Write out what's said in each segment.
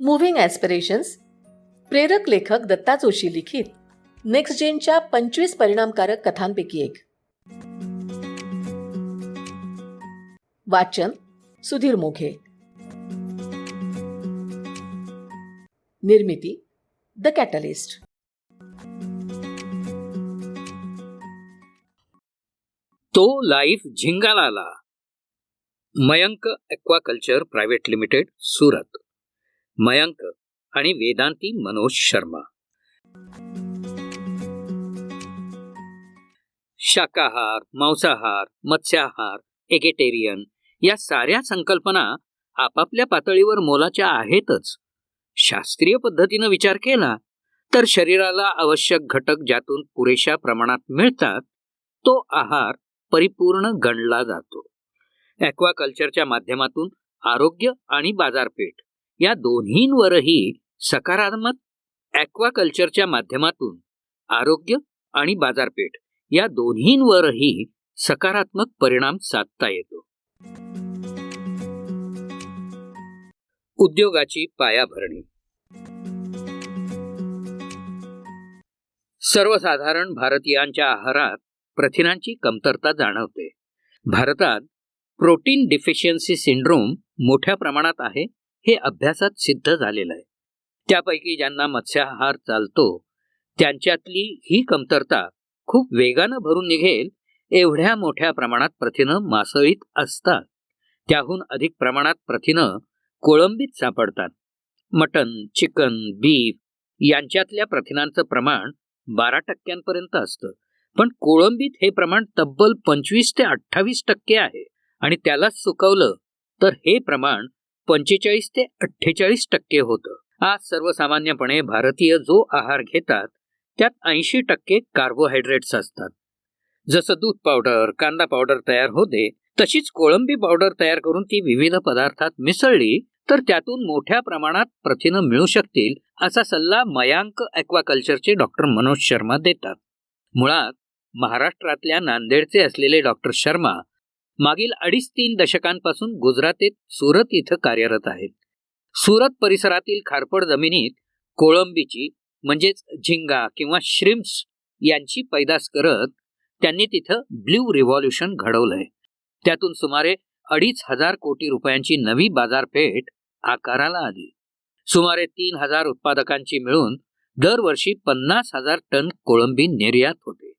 Moving aspirations प्रेरक लेखक दत्ता जोशी लिखित नेक्स्ट जेनच्या पंचवीस परिणामकारक कथांपैकी एक. वाचन सुधीर मोघे. निर्मिती द कॅटलिस्ट तो लाईफ झिंगाला आला Mayank aquaculture private limited Surat. Mayank आणि वेदांती मनोज शर्मा. शाकाहार मांसाहार मत्स्याहार एकेटेरियन या साऱ्या संकल्पना आपापल्या पातळीवर मोलाच्या आहेतच. शास्त्रीय पद्धतीनं विचार केला तर शरीराला आवश्यक घटक ज्यातून पुरेशा प्रमाणात मिळतात तो आहार परिपूर्ण गणला जातो. ॲक्वाकल्चरच्या माध्यमातून आरोग्य आणि बाजारपेठ या दोन्हींवरही सकारात्मक ॲक्वाकल्चरच्या माध्यमातून आरोग्य आणि बाजारपेठ या दोन्हींवरही सकारात्मक परिणाम साधता येतो. उद्योगाची पायाभरणी. सर्वसाधारण भारतीयांच्या आहारात प्रथिनांची कमतरता जाणवते. भारतात प्रोटीन डिफिशियन्सी सिंड्रोम मोठ्या प्रमाणात आहे. हे अभ्यासात सिद्ध झालेलं आहे. त्यापैकी ज्यांना मत्स्याहार चालतो त्यांच्यातली ही कमतरता खूप वेगानं भरून निघेल एवढ्या मोठ्या प्रमाणात प्रथिनं मासळीत असतात. त्याहून अधिक प्रमाणात प्रथिनं कोळंबीत सापडतात. मटन चिकन बीफ यांच्यातल्या प्रथिनांचं प्रमाण बारा टक्क्यांपर्यंत असतं. पण कोळंबीत हे प्रमाण तब्बल पंचवीस ते अठ्ठावीस टक्के आहे आणि त्यालाच सुकवलं तर हे प्रमाण पंचेचाळीस ते अठ्ठेचाळीस टक्के होतं. आज सर्वसामान्यपणे भारतीय जो आहार घेतात त्यात ऐंशी टक्के कार्बोहायड्रेट्स असतात. जसं दूध पावडर कांदा पावडर तयार होते तशीच कोळंबी पावडर तयार करून ती विविध पदार्थात मिसळली तर त्यातून मोठ्या प्रमाणात प्रथिनं मिळू शकतील असा सल्ला मयांक ॲक्वाकल्चरचे डॉक्टर मनोज शर्मा देतात. मुळात महाराष्ट्रातल्या नांदेडचे असलेले डॉक्टर शर्मा मागील अडीच तीन दशकांपासून गुजरातेत सुरत इथं कार्यरत आहेत. सुरत परिसरातील खारपड जमिनीत कोळंबीची म्हणजेच झिंगा किंवा श्रिम्स यांची पैदास करत त्यांनी तिथं ब्ल्यू रिव्हॉल्युशन घडवलंय. त्यातून सुमारे अडीच हजार कोटी रुपयांची नवी बाजारपेठ आकाराला आली. सुमारे तीन हजार उत्पादकांची मिळून दरवर्षी पन्नास हजार टन कोळंबी निर्यात होते.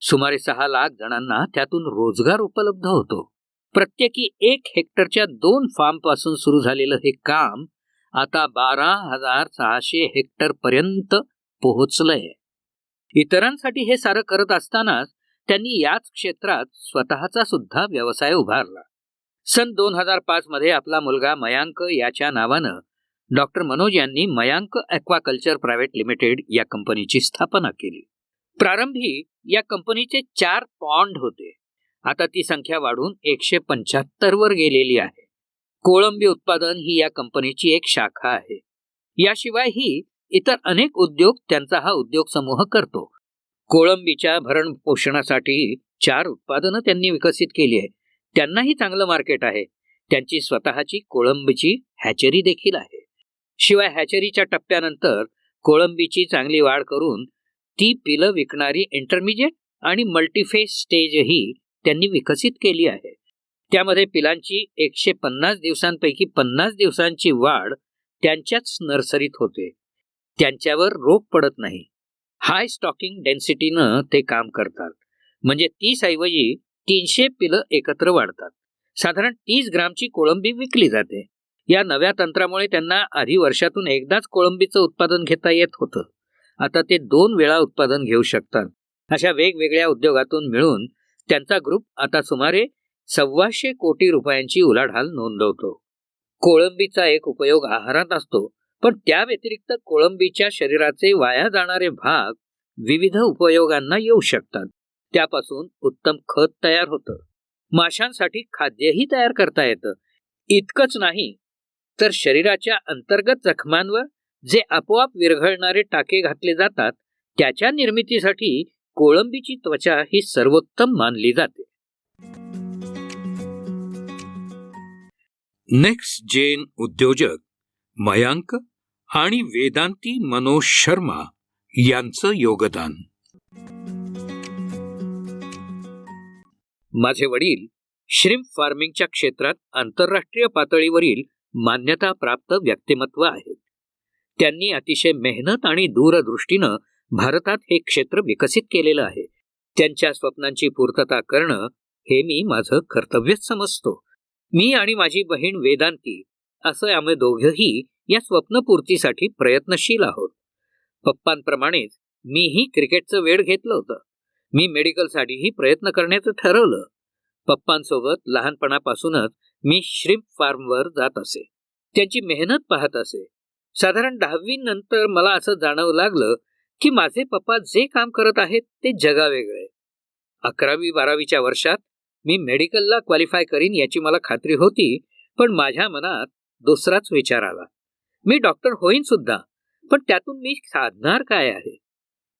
सुमारे सहा लाख जणांना त्यातून रोजगार उपलब्ध होतो. प्रत्येकी एक हेक्टरच्या दोन फार्मपासून सुरू झालेलं हे काम आता बारा हजार सहाशे हेक्टर पर्यंत पोहोचलंय. इतरांसाठी हे सारं करत असतानाच त्यांनी याच क्षेत्रात स्वतःचा सुद्धा व्यवसाय उभारला. सन दोन हजार पाच मध्ये आपला मुलगा मयांक याच्या नावानं डॉक्टर मनोज यांनी मयांक ॲक्वाकल्चर प्रायव्हेट लिमिटेड या कंपनीची स्थापना केली. प्रारंभी या कंपनीचे चार पॉन्ड होते. आता ती संख्या वाढून एकशे पंच्याहत्तर वर गेलेली आहे. कोळंबी उत्पादन ही या कंपनीची एक शाखा आहे. याशिवाय ही इतर अनेक उद्योग त्यांचा हा उद्योग समूह करतो. कोळंबीच्या भरण पोषणासाठी चार उत्पादनं त्यांनी विकसित केली आहे त्यांनाही चांगलं मार्केट आहे. त्यांची स्वतःची कोळंबीची हॅचरी देखील आहे. शिवाय हॅचरीच्या टप्प्यानंतर कोळंबीची चांगली वाढ करून ती पिलं विकणारी इंटरमिजिएट आणि मल्टीफेस स्टेजही त्यांनी विकसित केली आहे. त्यामध्ये पिलांची एकशे पन्नास दिवसांपैकी पन्नास दिवसांची वाढ त्यांच्याच नर्सरीत होते. त्यांच्यावर रोग पडत नाही. हाय स्टॉकिंग डेन्सिटीनं ते काम करतात. म्हणजे तीसऐवजी तीनशे पिलं एकत्र वाढतात. साधारण तीस ग्रामची कोळंबी विकली जाते. या नव्या तंत्रामुळे त्यांना आधी वर्षातून एकदाच कोळंबीचं उत्पादन घेता येत होतं. आता ते दोन वेळा उत्पादन घेऊ शकतात. अशा वेगवेगळ्या उद्योगातून मिळून त्यांचा ग्रुप आता सुमारे सव्वाशे कोटी रुपयांची उलाढाल नोंदवतो. कोळंबीचा एक उपयोग आहारात असतो पण त्या व्यतिरिक्त कोळंबीच्या शरीराचे वाया जाणारे भाग विविध उपयोगांना येऊ शकतात. त्यापासून उत्तम खत तयार होतं. माशांसाठी खाद्यही तयार करता येतं. इतकंच नाही तर शरीराच्या अंतर्गत जखमांवर जे आपोआप विरघळणारे टाके घातले जातात त्याच्या निर्मितीसाठी कोळंबीची त्वचा ही सर्वोत्तम मानली जाते. नेक्स्ट जेन उद्योजक मयांक आणि वेदांती मनोज शर्मा यांचं योगदान. माझे वडील श्रिम्प फार्मिंगच्या क्षेत्रात आंतरराष्ट्रीय पातळीवरील मान्यता प्राप्त व्यक्तिमत्व आहेत. त्यांनी अतिशय मेहनत आणि दूरदृष्टीनं भारतात हे क्षेत्र विकसित केलेलं आहे. त्यांच्या स्वप्नांची पूर्तता करणं हे मी माझं कर्तव्यच समजतो. मी आणि माझी बहीण वेदांती असं आम्ही दोघंही या स्वप्नपूर्तीसाठी प्रयत्नशील आहोत. पप्पांप्रमाणेच मीही क्रिकेटचं वेळ घेतलं होतं. मी मेडिकलसाठीही प्रयत्न करण्याचं ठरवलं. पप्पांसोबत लहानपणापासूनच मी श्रिम्प फार्मवर जात असे. त्यांची मेहनत पाहत असे. साधारण दहावी नंतर मला असं जाणवं लागलं की माझे पप्पा जे काम करत आहेत ते जगावेगळे अकरावी बारावीच्या वर्षात मी मेडिकलला क्वालिफाय करीन याची मला खात्री होती पण माझ्या मनात दुसराच विचार आला. मी डॉक्टर होईन सुद्धा पण त्यातून मी साधणार काय आहे?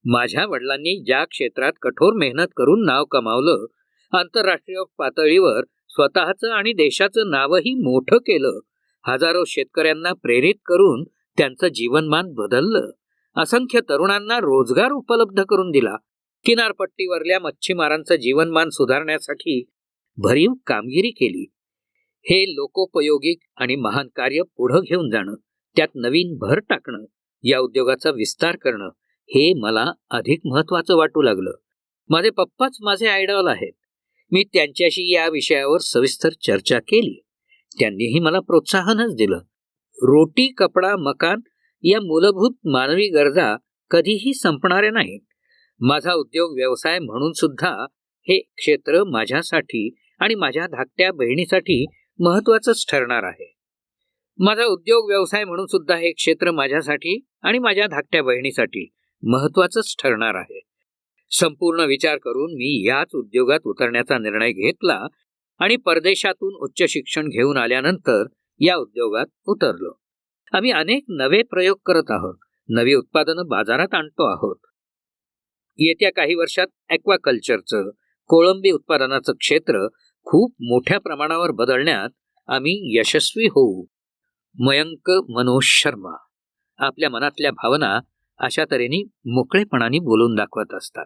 माझ्या वडिलांनी ज्या क्षेत्रात कठोर मेहनत करून नाव कमावलं आंतरराष्ट्रीय पातळीवर स्वतःचं आणि देशाचं नावही मोठं केलं हजारो शेतकऱ्यांना प्रेरित करून त्यांचं जीवनमान बदललं. असंख्य तरुणांना रोजगार उपलब्ध करून दिला. किनारपट्टीवरल्या मच्छीमारांचं जीवनमान सुधारण्यासाठी भरीव कामगिरी केली. हे लोकोपयोगी आणि महान कार्य पुढं घेऊन जाणं त्यात नवीन भर टाकणं या उद्योगाचा विस्तार करणं हे मला अधिक महत्वाचं वाटू लागलं. माझे पप्पाच माझे आयडॉल आहेत. मी त्यांच्याशी या विषयावर सविस्तर चर्चा केली. त्यांनीही मला प्रोत्साहनच दिलं. रोटी कपडा मकान या मूलभूत मानवी गरजा कधीही संपणाऱ्या नाहीत. माझा उद्योग व्यवसाय म्हणून सुद्धा हे क्षेत्र माझ्यासाठी आणि माझ्या धाकट्या बहिणीसाठी महत्वाचंच ठरणार आहे. माझा उद्योग व्यवसाय म्हणून सुद्धा हे क्षेत्र माझ्यासाठी आणि माझ्या धाकट्या बहिणीसाठी महत्वाचंच ठरणार आहे. संपूर्ण विचार करून मी याच उद्योगात उतरण्याचा निर्णय घेतला आणि परदेशातून उच्च शिक्षण घेऊन आल्यानंतर या उद्योगात उतरलो. आम्ही अनेक नवे प्रयोग करत आहोत. नवी उत्पादनं बाजारात आणतो आहोत. येत्या काही वर्षात ॲक्वाकल्चरचं कोळंबी उत्पादनाचं क्षेत्र खूप मोठ्या प्रमाणावर बदलण्यात आम्ही यशस्वी होऊ. मयंक मनोज शर्मा आपल्या मनातल्या भावना अशा तऱ्हेने मोकळेपणाने बोलून दाखवत असतात.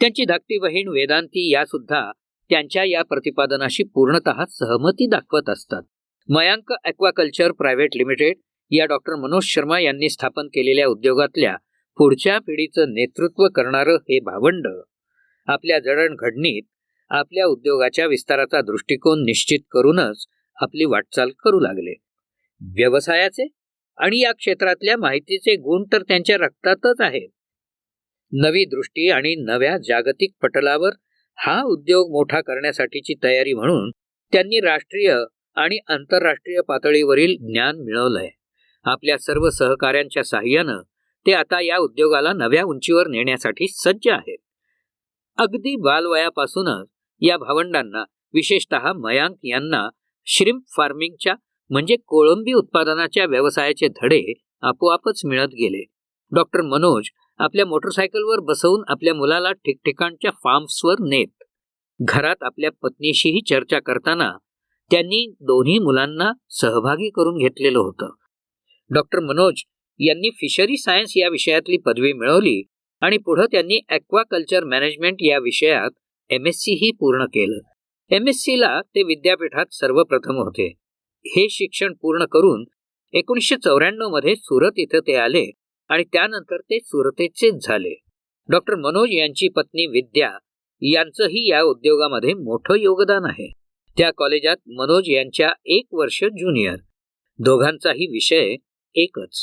त्यांची धाकटी बहीण वेदांती या सुद्धा त्यांच्या या प्रतिपादनाशी पूर्णतः सहमती दाखवत असतात. मयांक ॲक्वाकल्चर प्रायव्हेट लिमिटेड या डॉक्टर मनोज शर्मा यांनी स्थापन केलेल्या उद्योगातल्या पुढच्या पिढीचं नेतृत्व करणारं हे भावंड आपल्या जडणघडणीत आपल्या उद्योगाच्या विस्ताराचा दृष्टिकोन निश्चित करूनच आपली वाटचाल करू लागले. व्यवसायाचे आणि या क्षेत्रातल्या माहितीचे गुण तर त्यांच्या रक्तातच आहेत. नवी दृष्टी आणि नव्या जागतिक पटलावर हा उद्योग मोठा करण्यासाठीची तयारी म्हणून त्यांनी राष्ट्रीय आणि आंतरराष्ट्रीय पातळीवरील ज्ञान मिळवलंय. आपल्या सर्व सहकाऱ्यांच्या साह्यानं ते आता या उद्योगाला नव्या उंचीवर नेण्यासाठी सज्ज आहेत. अगदी बालवयापासूनच या भावंडांना विशेषतः मयांक यांना श्रिम्प फार्मिंगच्या म्हणजे कोळंबी उत्पादनाच्या व्यवसायाचे धडे आपोआपच मिळत गेले. डॉक्टर मनोज आपल्या मोटरसायकलवर बसवून आपल्या मुलाला ठिकठिकाणच्या फार्म्सवर नेत. घरात आपल्या पत्नीशीही चर्चा करताना त्यांनी दोन्ही मुलांना सहभागी करून घेतलेलं होतं. डॉक्टर मनोज यांनी फिशरी सायन्स या विषयातली पदवी मिळवली आणि पुढं त्यांनी ॲक्वाकल्चर मॅनेजमेंट या विषयात एम एस सीही पूर्ण केलं. एम एस सीला ते विद्यापीठात सर्वप्रथम होते. हे शिक्षण पूर्ण करून एकोणीसशे चौऱ्याण्णवमध्ये सुरत इथं ते आले आणि त्यानंतर ते सुरतेचेच झाले. डॉक्टर मनोज यांची पत्नी विद्या यांचंही या उद्योगामध्ये मोठं योगदान आहे. त्या कॉलेजात मनोज यांच्या एक वर्ष ज्युनियर. दोघांचाही विषय एकच.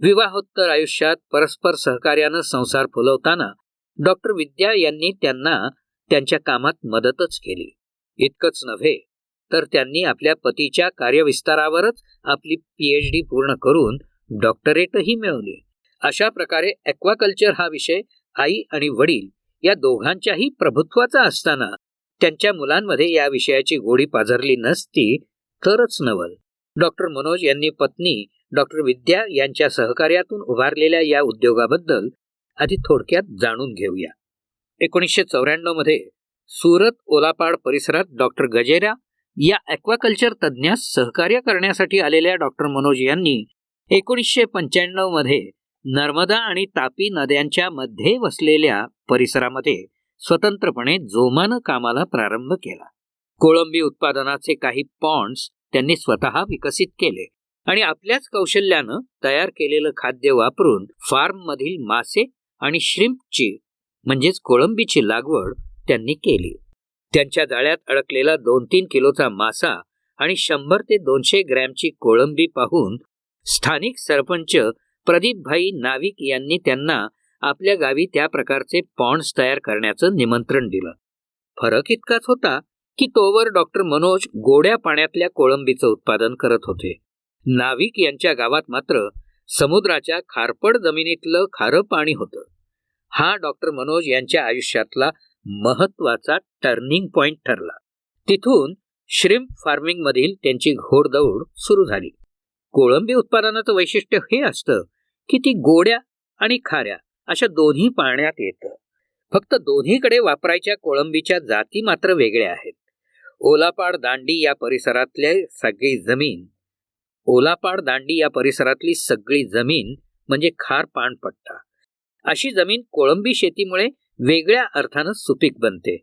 विवाहोत्तर आयुष्यात परस्पर सहकार्यानं संसार फुलवताना डॉक्टर विद्या यांनी त्यांना त्यांच्या कामात मदतच केली. इतकंच नव्हे तर त्यांनी आपल्या पतीच्या कार्यविस्तारावरच आपली पीएचडी पूर्ण करून डॉक्टरेटही मिळवली. अशा प्रकारे ॲक्वाकल्चर हा विषय आई आणि वडील या दोघांच्याही प्रभुत्वाचा असताना त्यांच्या मुलांमध्ये या विषयाची गोडी पाझरली नसती तरच नवल. डॉक्टर मनोज यांनी पत्नी डॉक्टर विद्या यांच्या सहकार्यातून उभारलेल्या या उद्योगाबद्दल आधी थोडक्यात जाणून घेऊया. एकोणीसशे चौऱ्याण्णवमध्ये सुरत ओलापाड परिसरात डॉक्टर गजेरा या ॲक्वाकल्चर तज्ज्ञास सहकार्य करण्यासाठी आलेल्या डॉक्टर मनोज यांनी एकोणीसशे पंच्याण्णवमध्ये नर्मदा आणि तापी नद्यांच्या मध्ये वसलेल्या परिसरामध्ये स्वतंत्रपणे जोमानं कामाला प्रारंभ केला. कोळंबी उत्पादनाचे काही पॉन्ड्स त्यांनी स्वतः विकसित केले आणि आपल्याच कौशल्यानं तयार केलेलं खाद्य वापरून फार्म मधील मासे आणि श्रिम्पची म्हणजेच कोळंबीची लागवड त्यांनी केली. त्यांच्या जाळ्यात अडकलेला दोन तीन किलोचा मासा आणि शंभर ते दोनशे ग्रॅमची कोळंबी पाहून स्थानिक सरपंच प्रदीपभाई नाविक यांनी त्यांना आपल्या गावी त्या प्रकारचे पॉन्ड्स तयार करण्याचं निमंत्रण दिलं. फरक इतकाच होता की तोवर डॉक्टर मनोज गोड्या पाण्यातल्या कोळंबीचं उत्पादन करत होते. नाविक यांच्या गावात मात्र समुद्राच्या खारपड जमिनीतलं खारं पाणी होतं. हा डॉक्टर मनोज यांच्या आयुष्यातला महत्त्वाचा टर्निंग पॉइंट ठरला. तिथून श्रिम्प फार्मिंग मधील त्यांची घोडदौड सुरू झाली. कोळंबी उत्पादनाचं वैशिष्ट्य हे असतं की ती गोड्या आणि खाऱ्या अशा दोन्ही पाण्यात येतं. फक्त दोन्हीकडे वापरायच्या कोळंबीच्या जाती मात्र वेगळ्या आहेत. ओलापाड दांडी या परिसरातले सगळी जमीन ओलापाड दांडी या परिसरातली सगळी जमीन म्हणजे खार पाणपट्टा अशी जमीन कोळंबी शेतीमुळे वेगळ्या अर्थानं सुपीक बनते.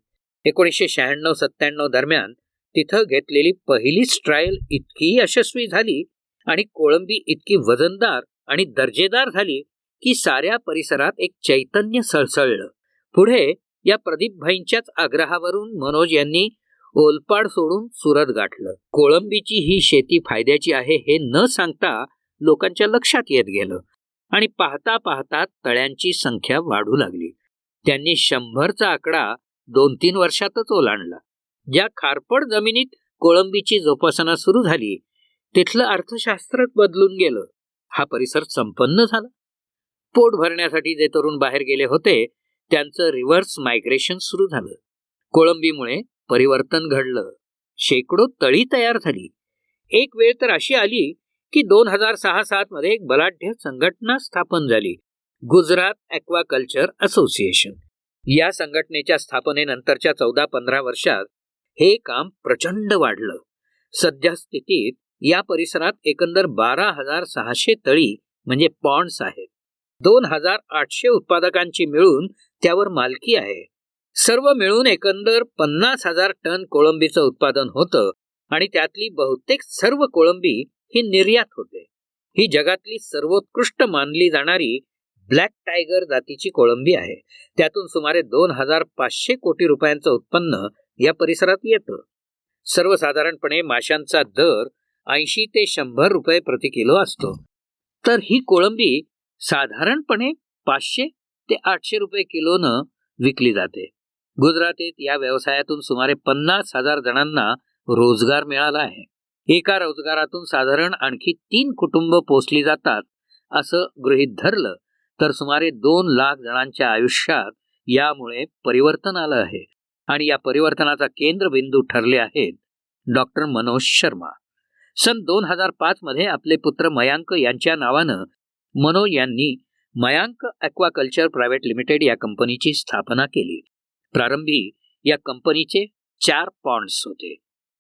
एकोणीसशे शहाण्णव सत्त्याण्णव दरम्यान तिथं घेतलेली पहिलीच ट्रायल इतकी यशस्वी झाली आणि कोळंबी इतकी वजनदार आणि दर्जेदार झाली की साऱ्या परिसरात एक चैतन्य सळसळलं. पुढे या प्रदीपभाईंच्याच आग्रहावरून मनोज यांनी ओलपाड सोडून सुरत गाठलं. कोळंबीची ही शेती फायद्याची आहे हे न सांगता लोकांच्या लक्षात येत गेलं आणि पाहता पाहता तळ्यांची संख्या वाढू लागली. त्यांनी शंभरचा आकडा दोन तीन वर्षातच ओलांडला. ज्या खारपड जमिनीत कोळंबीची जोपासना सुरू झाली तिथलं अर्थशास्त्रच बदलून गेलं. हा परिसर संपन्न झाला. पोट भरण्यासाठी जे तरुण बाहेर गेले होते त्यांचं रिव्हर्स मायग्रेशन सुरू झालं. कोळंबीमुळे परिवर्तन घडलं. शेकडो तळी तयार झाली. एक वेळ तर अशी आली की दोन हजार सहा सात मध्ये एक बलाढ्य संघटना स्थापन झाली. गुजरात ॲक्वाकल्चर असोसिएशन या संघटनेच्या स्थापनेनंतरच्या चौदा पंधरा वर्षात हे काम प्रचंड वाढलं. सध्या स्थितीत या परिसरात एकंदर बारा हजार सहाशे तळी म्हणजे पॉन्ड्स आहेत. दोन हजार आठशे उत्पादकांची मिळून त्यावर मालकी आहे. सर्व मिळून एकंदर पन्नास हजार टन कोळंबीचं उत्पादन होतं आणि त्यातली बहुतेक सर्व कोळंबी ही निर्यात होते. ही जगातली सर्वोत्कृष्ट मानली जाणारी ब्लॅक टायगर जातीची कोळंबी आहे. त्यातून सुमारे दोन हजार पाचशे कोटी रुपयांचं उत्पन्न या परिसरात येतं. सर्वसाधारणपणे माशांचा दर ऐंशी ते शंभर रुपये प्रति किलो असतो. तर ही कोळंबी साधारणपणे पाचशे ते आठशे रुपये किलोनं विकली जाते. गुजरातीत या व्यवसायातून सुमारे पन्नास हजार जणांना रोजगार मिळाला आहे. एका रोजगारातून साधारण आणखी तीन कुटुंब पोचली जातात असं गृहीत धरलं तर सुमारे दोन लाख जणांच्या आयुष्यात यामुळे परिवर्तन आलं आहे. आणि या परिवर्तनाचा केंद्रबिंदू ठरले आहेत डॉक्टर मनोज शर्मा. सन दोन हजार पाच मध्ये आपले पुत्र मयांक यांच्या नावानं मनो यांनी मयांक ॲक्वाकल्चर प्रायव्हेट लिमिटेड या कंपनीची स्थापना केली. प्रारंभी या कंपनीचे चार पॉन्ड्स होते.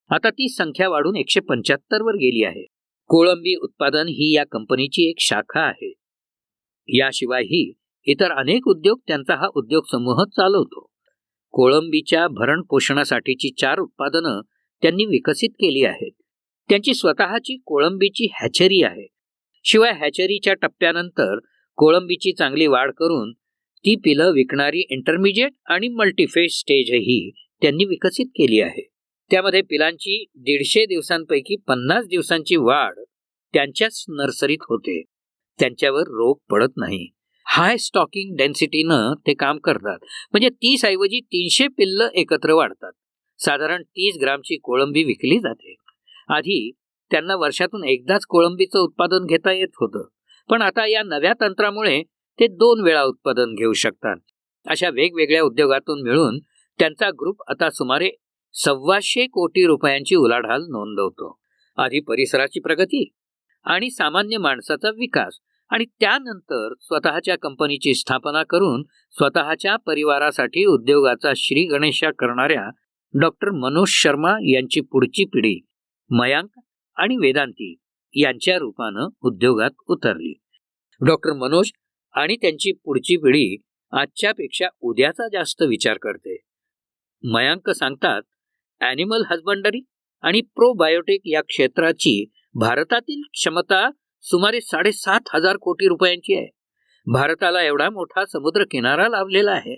आता ती संख्या वाढून एकशे पंच्याहत्तरवर गेली आहे. कोळंबी उत्पादन ही या कंपनीची एक शाखा आहे. याशिवायही इतर अनेक उद्योग त्यांचा हा उद्योग समूह चालवतो. कोळंबीच्या भरण पोषणासाठीची चार उत्पादनं त्यांनी विकसित केली आहेत. त्यांची स्वतःची कोळंबीची हॅचरी आहे. शिवाय हॅचरीच्या टप्प्यानंतर कोळंबीची चांगली वाढ करून ती पिलं विकणारी इंटरमिजिएट आणि मल्टीफेज स्टेजही त्यांनी विकसित केली आहे. त्यामध्ये पिलांची दीडशे दिवसांपैकी पन्नास दिवसांची वाढ त्यांच्याच नर्सरीत होते. त्यांच्यावर रोग पडत नाही. हाय स्टॉकिंग डेन्सिटीनं ते काम करतात. म्हणजे तीस ऐवजी तीनशे पिल्लं एकत्र वाढतात. साधारण तीस ग्रामची कोळंबी विकली जाते. आधी त्यांना वर्षातून एकदाच कोळंबीचं उत्पादन घेता येत होतं. पण आता या नव्या तंत्रामुळे ते दोन वेळा उत्पादन घेऊ शकतात. अशा वेगवेगळ्या उद्योगातून मिळून त्यांचा ग्रुप आता सुमारे सव्वाशे कोटी रुपयांची उलाढाल नोंदवतो. आधी परिसराची प्रगती आणि सामान्य माणसाचा विकास आणि त्यानंतर स्वतःच्या कंपनीची स्थापना करून स्वतःच्या परिवारासाठी उद्योगाचा श्री गणेशा करणाऱ्या डॉक्टर मनोज शर्मा यांची पुढची पिढी मयांक आणि वेदांती यांच्या रूपानं उद्योगात उतरली. डॉक्टर मनोज आणि त्यांची पुढची पिढी आजच्यापेक्षा उद्याचा जास्त विचार करते. मयांक सांगतात ॲनिमल हजबंडरी आणि प्रोबायोटिक या क्षेत्राची भारतातील क्षमता सुमारे साडेसात हजार कोटी रुपयांची आहे. भारताला एवढा मोठा समुद्र किनारा लाभलेला आहे.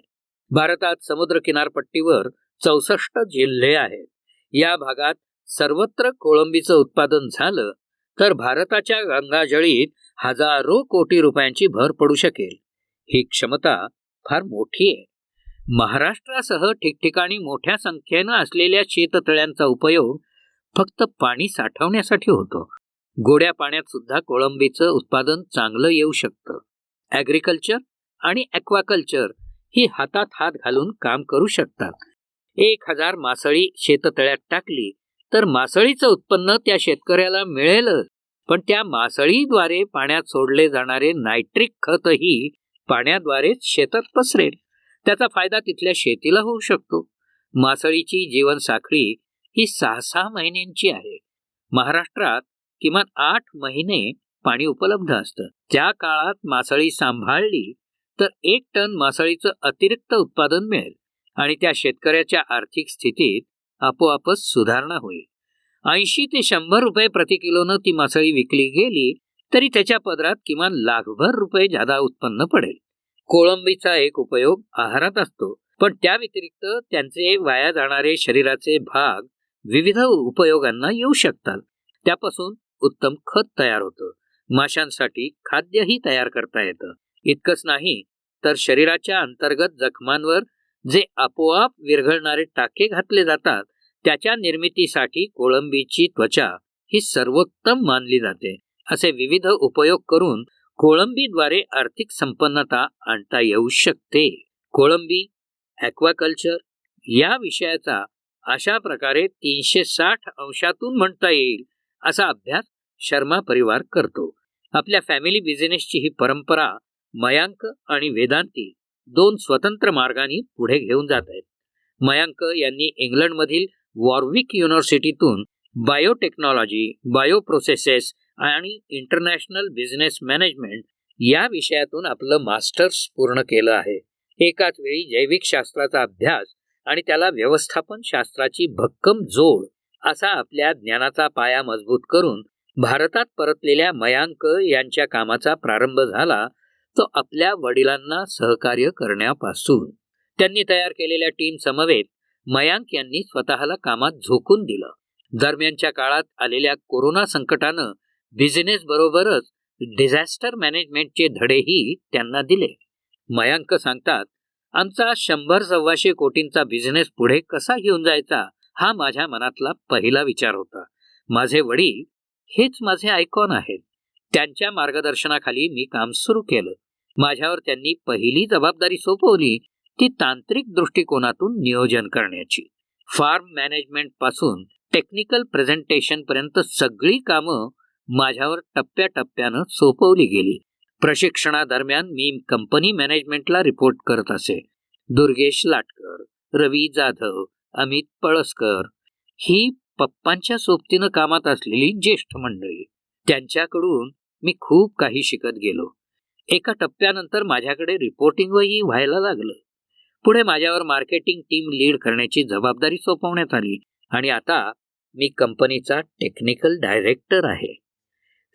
भारतात समुद्र किनारपट्टीवर चौसष्ट जिल्हे आहेत. या भागात सर्वत्र कोळंबीचं उत्पादन झालं तर भारताच्या गंगाजळीत हजारो कोटी रुपयांची भर पडू शकेल. ही क्षमता फार मोठी आहे. महाराष्ट्रासह ठिकठिकाणी मोठ्या संख्येनं असलेल्या शेततळ्यांचा उपयोग फक्त पाणी साठवण्यासाठी होतो. गोड्या पाण्यात सुद्धा कोळंबीचं उत्पादन चांगलं येऊ शकतं. ॲग्रिकल्चर आणि ॲक्वाकल्चर ही हातात हात घालून काम करू शकतात. एक हजार मासळी शेततळ्यात टाकली तर मासळीचं उत्पन्न त्या शेतकऱ्याला मिळेलच. पण त्या मासळीद्वारे पाण्यात सोडले जाणारे नायट्रिक खतही पाण्याद्वारेच शेतात पसरेल. त्याचा फायदा तिथल्या शेतीला होऊ शकतो. मासळीची जीवनसाखळी ही सहा सहा महिन्यांची आहे. महाराष्ट्रात किमान आठ महिने पाणी उपलब्ध असतं. त्या काळात मासळी सांभाळली तर एक टन मासळीचं अतिरिक्त उत्पादन मिळेल आणि त्या शेतकऱ्याच्या आर्थिक स्थितीत आपोआपच सुधारणा होईल. ऐंशी ते शंभर रुपये प्रति किलोनं ती मासळी विकली गेली तरी त्याच्या पदरात किमान लाखभर रुपये जादा उत्पन्न पडेल. कोळंबीचा एक उपयोग आहारात असतो पण त्या व्यतिरिक्त त्यांचे वाया जाणारे शरीराचे भाग विविध उपयोगांना येऊ शकतात. त्यापासून उत्तम खत तयार होतं. माशांसाठी खाद्यही तयार करता येतं. इतकंच नाही तर शरीराच्या अंतर्गत जखमांवर जे आपोआप विरघळणारे टाके घातले जातात त्याच्या निर्मितीसाठी कोळंबीची त्वचा ही सर्वोत्तम मानली जाते. असे विविध उपयोग करून कोळंबीद्वारे आर्थिक संपन्नता आणता येऊ शकते. कोळंबी ॲक्वाकल्चर या विषयाचा अशा प्रकारे तीनशे साठ अंशातून म्हणता येईल असा अभ्यास शर्मा परिवार करतो. आपल्या फॅमिली बिझनेसची ही परंपरा मयांक आणि वेदांती दोन स्वतंत्र मार्गांनी पुढे घेऊन जात आहेत. मयांक यांनी इंग्लंडमधील वॉर्विक युनिव्हर्सिटीतून बायोटेक्नॉलॉजी बायोप्रोसेसेस आणि इंटरनॅशनल बिझनेस मॅनेजमेंट या विषयातून आपलं मास्टर्स पूर्ण केलं आहे. एकाच वेळी जैविक शास्त्राचा अभ्यास आणि त्याला व्यवस्थापन शास्त्राची भक्कम जोड असा आपल्या ज्ञानाचा पाया मजबूत करून भारतात परतलेल्या मयांक यांच्या कामाचा प्रारंभ झाला तो आपल्या वडिलांना सहकार्य करण्यापासून. त्यांनी तयार केलेल्या टीम समवेत मयांक यांनी स्वतःला कामात झोकून दिलं. दरम्यानच्या काळात आलेल्या कोरोना संकटानं बिझनेस बरोबरच डिझास्टर मॅनेजमेंटचे धडेही त्यांना दिले. मयांक सांगतात आमचा शंभर सव्वाशे कोटींचा बिझनेस पुढे कसा घेऊन जायचा हा माझ्या मनातला पहिला विचार होता. माझे वडील हेच माझे आयकॉन आहेत. त्यांच्या मार्गदर्शनाखाली मी काम सुरू केलं. माझ्यावर त्यांनी पहिली जबाबदारी सोपवली ती तांत्रिक दृष्टिकोनातून नियोजन करण्याची. फार्म मॅनेजमेंटपासून टेक्निकल प्रेझेंटेशन पर्यंत सगळी कामं माझ्यावर टप्प्याटप्प्यानं सोपवली गेली. प्रशिक्षणादरम्यान मी कंपनी मॅनेजमेंटला रिपोर्ट करत असे. दुर्गेश लाटकर रवी जाधव अमित पळसकर ही पप्पांच्या सोबतीनं कामात असलेली ज्येष्ठ मंडळी. त्यांच्याकडून मी खूप काही शिकत गेलो. एका टप्प्यानंतर माझ्याकडे रिपोर्टिंगही व्हायला लागलं. पुढे माझ्यावर मार्केटिंग टीम लीड करण्याची जबाबदारी सोपवण्यात आली आणि आता मी कंपनीचा टेक्निकल डायरेक्टर आहे.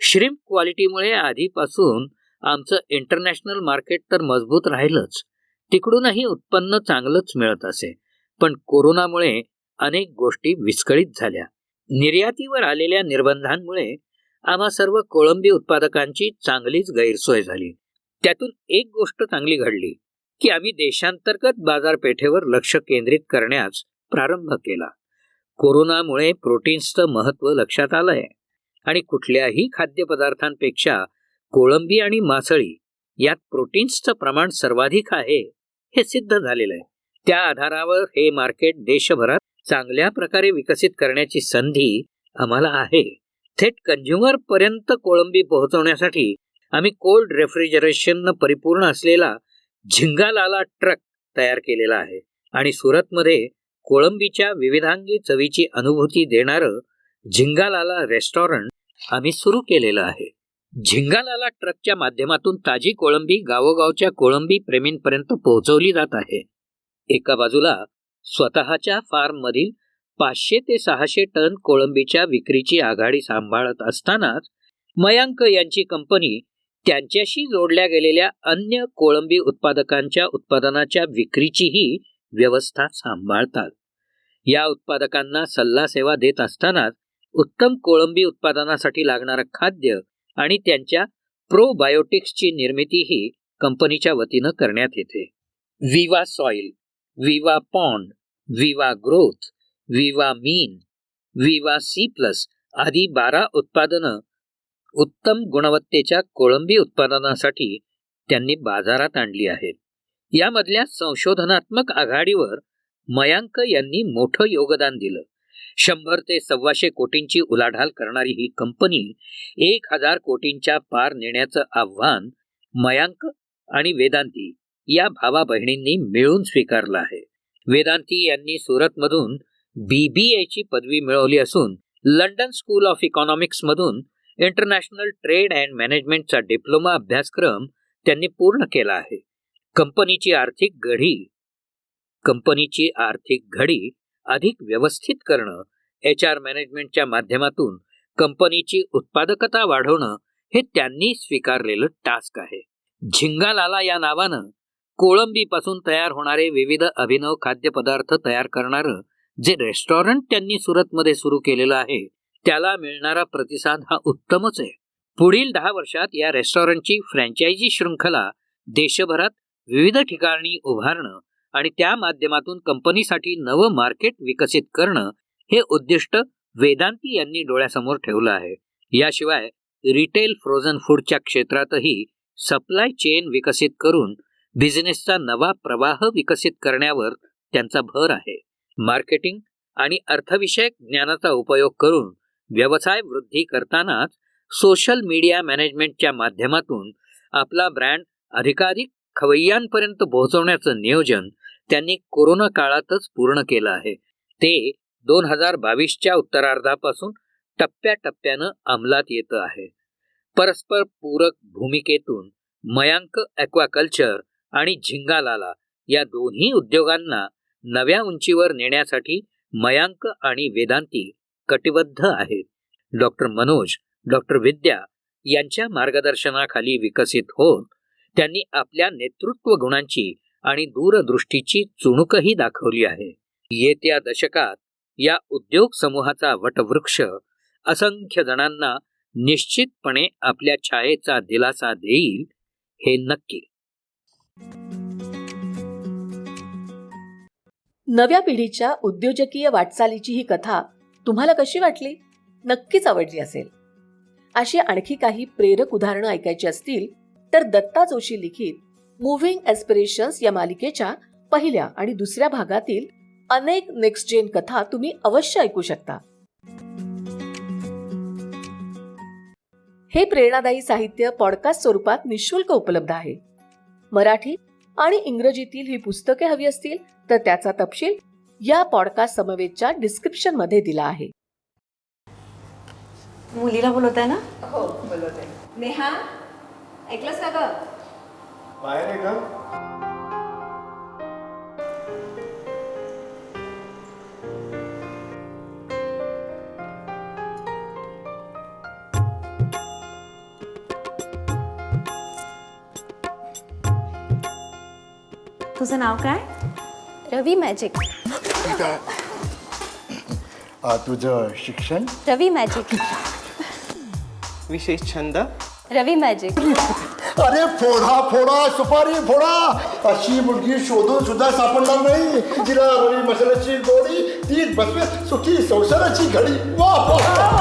श्रिम्प क्वालिटीमुळे आधीपासून आमचं इंटरनॅशनल मार्केट तर मजबूत राहिलंच. तिकडूनही उत्पन्न चांगलंच मिळत असे. पण कोरोनामुळे अनेक गोष्टी विस्कळीत झाल्या. निर्यातीवर आलेल्या निर्बंधांमुळे आम्हा सर्व कोळंबी उत्पादकांची चांगलीच गैरसोय झाली. त्यातून एक गोष्ट चांगली घडली की आम्ही देशांतर्गत बाजारपेठेवर लक्ष केंद्रित करण्यास प्रारंभ केला. कोरोनामुळे प्रोटीन्सचं महत्त्व लक्षात आलंय आणि कुठल्याही खाद्यपदार्थांपेक्षा कोळंबी आणि मासळी यात प्रोटीन्सचं प्रमाण सर्वाधिक आहे हे सिद्ध झालेलं आहे त्या आधारावर हे मार्केट देशभरात चांगल्या प्रकारे विकसित करण्याची संधी आम्हाला आहे. थेट कंझ्युमर पर्यंत कोळंबी पोहोचवण्यासाठी आम्ही कोल्ड रेफ्रिजरेशन परिपूर्ण असलेला झिंगालाला ट्रक तयार केलेला आहे. आणि सुरतमध्ये कोळंबीच्या विविधांगी चवीची अनुभूती देणारं झिंगालाला रेस्टॉरंट आम्ही सुरू केलेलं आहे. झिंगालाला ट्रकच्या माध्यमातून ताजी कोळंबी गावोगावच्या कोळंबी प्रेमींपर्यंत पोहोचवली जात आहे. एका बाजूला स्वतःच्या फार्ममधील पाचशे ते सहाशे टन कोळंबीच्या विक्रीची आघाडी सांभाळत असतानाच मयांक यांची कंपनी त्यांच्याशी जोडल्या गेलेल्या अन्य कोळंबी उत्पादकांच्या उत्पादनाच्या विक्रीचीही व्यवस्था सांभाळतात. या उत्पादकांना सल्ला सेवा देत असतानाच उत्तम कोळंबी उत्पादनासाठी लागणारं खाद्य आणि त्यांच्या प्रोबायोटिक्सची निर्मितीही कंपनीच्या वतीनं करण्यात येते. विवा सॉइल विवा पॉन्ड विवा ग्रोथ विवा मीन विवा सी प्लस आदी बारा उत्पादनं उत्तम गुणवत्तेच्या कोळंबी उत्पादनासाठी त्यांनी बाजारात आणली आहेत. यामधल्या संशोधनात्मक आघाडीवर मयांक यांनी मोठं योगदान दिलं. शंभर ते सव्वाशे कोटींची उलाढाल करणारी ही कंपनी एक हजार कोटींच्या पार नेण्याचं आव्हान मयांक आणि वेदांती या भावा बहिणींनी मिळून स्वीकारलं आहे. वेदांती यांनी सुरतमधून बी बी एची पदवी मिळवली असून लंडन स्कूल ऑफ इकॉनॉमिक्समधून इंटरनॅशनल ट्रेड अँड मॅनेजमेंटचा डिप्लोमा अभ्यासक्रम त्यांनी पूर्ण केला आहे. कंपनीची आर्थिक घडी कंपनीची आर्थिक घडी अधिक व्यवस्थित करणं एच आर मॅनेजमेंटच्या माध्यमातून कंपनीची उत्पादकता वाढवणं हे त्यांनी स्वीकारलेलं टास्क आहे. झिंगालाला या नावानं कोळंबीपासून तयार होणारे विविध अभिनव खाद्यपदार्थ तयार करणारं जे रेस्टॉरंट त्यांनी सुरतमध्ये सुरू केलेलं आहे त्याला मिळणारा प्रतिसाद हा उत्तमच आहे. पुढील दहा वर्षात या रेस्टॉरंटची फ्रँचायझी शृंखला देशभरात विविध ठिकाणी उभारणं आणि त्या माध्यमातून कंपनीसाठी नवं मार्केट विकसित करणं हे उद्दिष्ट वेदांती यांनी डोळ्यासमोर ठेवलं आहे. याशिवाय रिटेल फ्रोझन फूडच्या क्षेत्रातही सप्लाय चेन विकसित करून बिझनेसचा नवा प्रवाह विकसित करण्यावर त्यांचा भर आहे. मार्केटिंग आणि अर्थविषयक ज्ञानाचा उपयोग करून व्यवसाय वृद्धी करतानाच सोशल मीडिया मॅनेजमेंटच्या माध्यमातून आपला ब्रँड अधिकाधिक खवय्यांपर्यंत पोहोचवण्याचं नियोजन त्यांनी कोरोना काळातच पूर्ण केलं आहे. ते दोन हजार बावीसच्या उत्तरार्धापासून टप्प्याटप्प्यानं अंमलात येतं आहे. परस्पर पूरक भूमिकेतून मयांक ॲक्वाकल्चर आणि झिंगालाला या दोन्ही उद्योगांना नव्या उंचीवर नेण्यासाठी मयांक आणि वेदांती कटिबद्ध आहेत. डॉक्टर मनोज डॉक्टर विद्या यांच्या मार्गदर्शनाखाली विकसित होत त्यांनी आपल्या नेतृत्व गुणांची आणि दूरदृष्टीची चुणूकही दाखवली आहे. येत्या दशकात या उद्योग समूहाचा वटवृक्ष असंख्य जणांना निश्चितपणे आपल्या छायेचा दिलासा देईल हे नक्की. नव्या पिढीच्या उद्योजकीय वाटचालीची ही कथा तुम्हाला कशी वाटली? नक्कीच आवडली असेल. अशी आणखी काही प्रेरक उदाहरणं ऐकायची असतील तर दत्ता जोशी लिखित मुव्हिंग एस्पिरेशन्स या मालिकेच्या पहिल्या आणि दुसऱ्या भागातील अनेक नेक्स्ट जेन कथा तुम्ही अवश्य ऐकू शकता. हे प्रेरणादायी साहित्य पॉडकास्ट स्वरूपात निशुल्क उपलब्ध आहे. मराठी आणि इंग्रजीतील ही पुस्तके हवी असतील तर त्याचा तपशील या पॉडकास्ट समवेतच्या डिस्क्रिप्शनमध्ये दिला आहे. मुलीला बोलवत आहे ना? हो बोलवते. नेहा ऐकलंस का ग? बाहेर तुझं नाव काय रवी मॅजिक ठीक आहे आ, तुझं शिक्षण रवी मॅजिक विशेष छंद रवी मॅजिक अरे फोडा फोडा सुपारी फोडा. अशी मुलगी शोधून सुद्धा सापडणार नाही. तिला रवी मसाल्याची गोडी ती बसवे सुखी संसाराची घडी. वा वा.